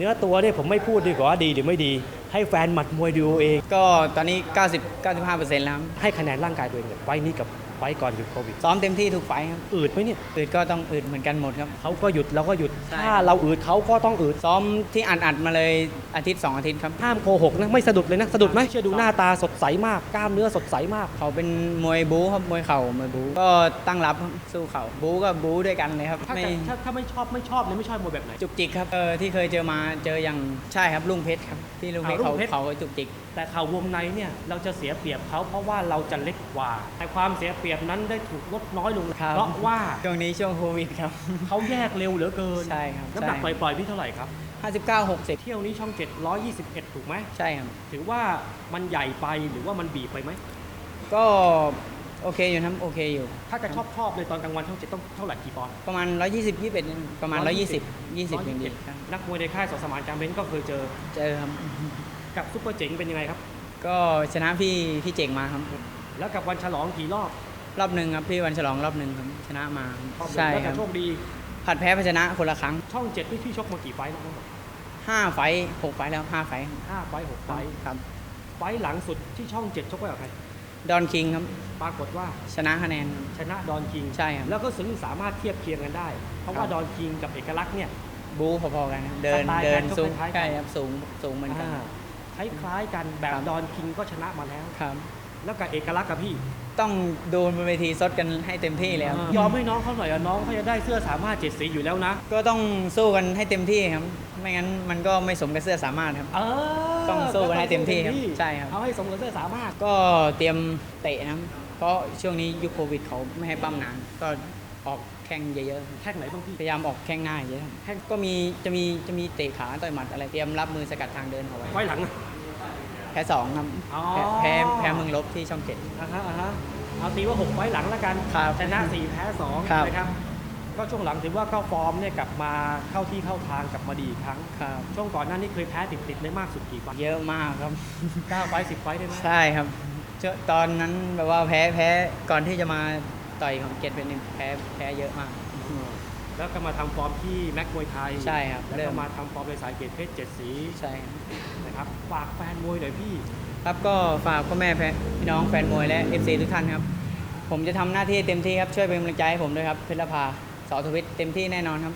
เนื้อตัวเนี่ยผมไม่พูดดีกว่าว่าดีหรือไม่ดี ให้แฟนหมัดมวยดูเอาเอง ก็ตอนนี้ 90 95%แล้วครับให้คะแนนร่างกายตัวเองเลยไฟล์นี้กับ ไฟล์ก่อนหยุดโควิด ซ้อมเต็มที่ทุกไฟท์ครับอืดไหมเนี่ยอืดก็ต้องอืดเหมือนกันหมดครับ เขาก็หยุดเราก็หยุด ใช่ ถ้าเราอืดเขาก็ต้องอืดซ้อมที่อัดอัดๆมาเลยอาทิตย์2อาทิตย์ครับ ห้ามโกหกนะไม่สะดุดเลยนะสะดุดไหมเชื่อดูหน้าตาสดใสมากกล้ามเนื้อสดใสมาก เขาเป็นมวยบู๊ครับมวยเข่ามวยบู๊ก็ตั้งรับครับสู้เข่าบู๊ก็บู๊ด้วยกันเลยครับถ้าไม่ถ้าถ้าไม่ชอบไม่ชอบเนี่ยไม่ชอบมวยแบบไหน จุกจิกครับเออที่เคยเจอมาเจออย่างใช่ครับลุงเพชรครับที่ลุงเพชรอ่าลุเขางเพชร เขาก็จุกจิก แต่เข่าวงในเนี่ยเราจะเสียเปรียบเขาเพราะว่าเราจะเล็กกว่า แต่ความเสียเปรียบนั้นได้ถูกลดน้อยลง ครับเพราะว่าช่วงนี้ช่วงโควิดครับ เขาแยกเร็วเหลือเกินใช่ครับน้ำหนักปใช่ ล่อยๆพี่เท่าไหร่ครับ 59 60 เที่ยวนี้ช่อง 721 ถูกไหมใช่ครับ ถือว่ามันใหญ่ไปหรือว่ามันบีบไปไหม ก็โอเคอยู่นะครับโอเคอยู่ ถ้าจะชอบชอบเลยตอนกลางวันช่องเจ็ดต้องเท่าไหร่กี่ปอนด์ ประมาณ 120 21 ประมาณ 120 20อย่างนี้ครับนักมวยในค่ายสอสมานการเม้นก็เคยเจอ เจอครับ กับซุปเปอร์เจ๋งเป็นยังไงครับ ก็ชนะพี่พี่เจ๋งมาครับ แล้วกับวันฉลองกี่รอบ รอบหนึ่งครับพี่วันฉลองรอบหนึ่งครับชนะมารอบหนึ่งใช่แล้วคแต่รับโชคดี ผัดแพ้พชนะคนละครั้งช่องเจ็ดพี่พี่ชกมากี่ไฟล์แล้วทั้งหมด5ไฟท์6ไฟท์แล้ว5ไฟท์ห้าไฟล์หกไฟล์ครับไฟล์หลังสุดที่ช่องเจ็ดชกไว้กับใครดอนคิงครับปรากฏว่าชนะคะแนนครับ ชนะดอนคิงใช่ครับแล้วก็ซึ่งสามารถเทียบเคียงกันได้ เพราะว่าครับ ดอนคิงกับเอกลักษณ์เนี่ย บู๊พอๆกันครับเดินสไตล์เดินการชกสูงคล้ายๆกัน ใช่ครับสูงสูงเหมือนกัน อ่าคล้ายๆกันแบบครับ ดอนคิงก็ชนะมาแล้ว ครับ แล้วกับเอกลักษณ์กับพี่ ต้องดูบนเวทีซดกันให้เต็มที่เลยครับยอมให้น้องเขาหน่อยอะน้องเขาจะได้เสื้อสามารถเจ็ดสีอยู่แล้วนะ ก็ต้องสู้กันให้เต็มที่ครับ ไม่งั้นมันก็ไม่สมกับเสื้อสามารถครับ เออต้องสู้กันให้เต็มที่ครับก็ต้องสู้ใช่ครับ เอาให้สมกับเสื้อสามารถ ก็เตรียมเตะนะครับ เพราะช่วงนี้ยุคโควิดเขาไม่ให้ปั้มนานก็ออกแข้งเยอะๆแข่งไหนบ้างพี่ พยายามออกแข้งง่ายเยอะครับแข้งก็มีจะมีจะมีเตะขาต่อยหมัดอะไรเตรียมรับมือสกัดทางเดินเอาไว้ ไว้หลังอะ แพ้สองครับอ๋อ แพ้แพ้แพ้เมืองลบที่ช่องเจ็ด อ่าฮะอ่าฮะเอาตีว่าหกไว้หลังแล้วกัน ครับชนะสี่แพ้สองครับนะครับ ก็ช่วงหลังถือว่าเข้าฟอร์มเนี่ยกลับมาเข้าที่เข้าทางกลับมาดีอีกครั้ง ครับ ช่วงก่อนหน้านี้เคยแพ้ติดติดๆได้มากสุดกี่ไฟล์เยอะมากครับ เก้าไฟล์สิบไฟล์ได้ไหมใช่ครับเจอตอนนั้นแบบว่าแพ้แพ้ก่อนที่จะมาต่อยของเจ็ดเป็นหนึ่งแพ้แพ้เยอะมาก แล้วก็มาทำฟอร์มที่แม็กมวยไทยใช่ครับแล้วเริ่ก็ม มาทำฟอร์มในสายเกตเพชรเจ็ดสีใช่ครับ นะครับฝากแฟนมวยหน่อยพี่ ครับก็ฝากพ่อแม่แฟนพี่น้องแฟนมวยและ FC ทุกท่านครับ ผมจะทำหน้าที่เต็มที่ครับ ช่วยเป็นกำลังใจให้ผมด้วยครับเพชรภาสอทวิตเต็มที่แน่นอนครับ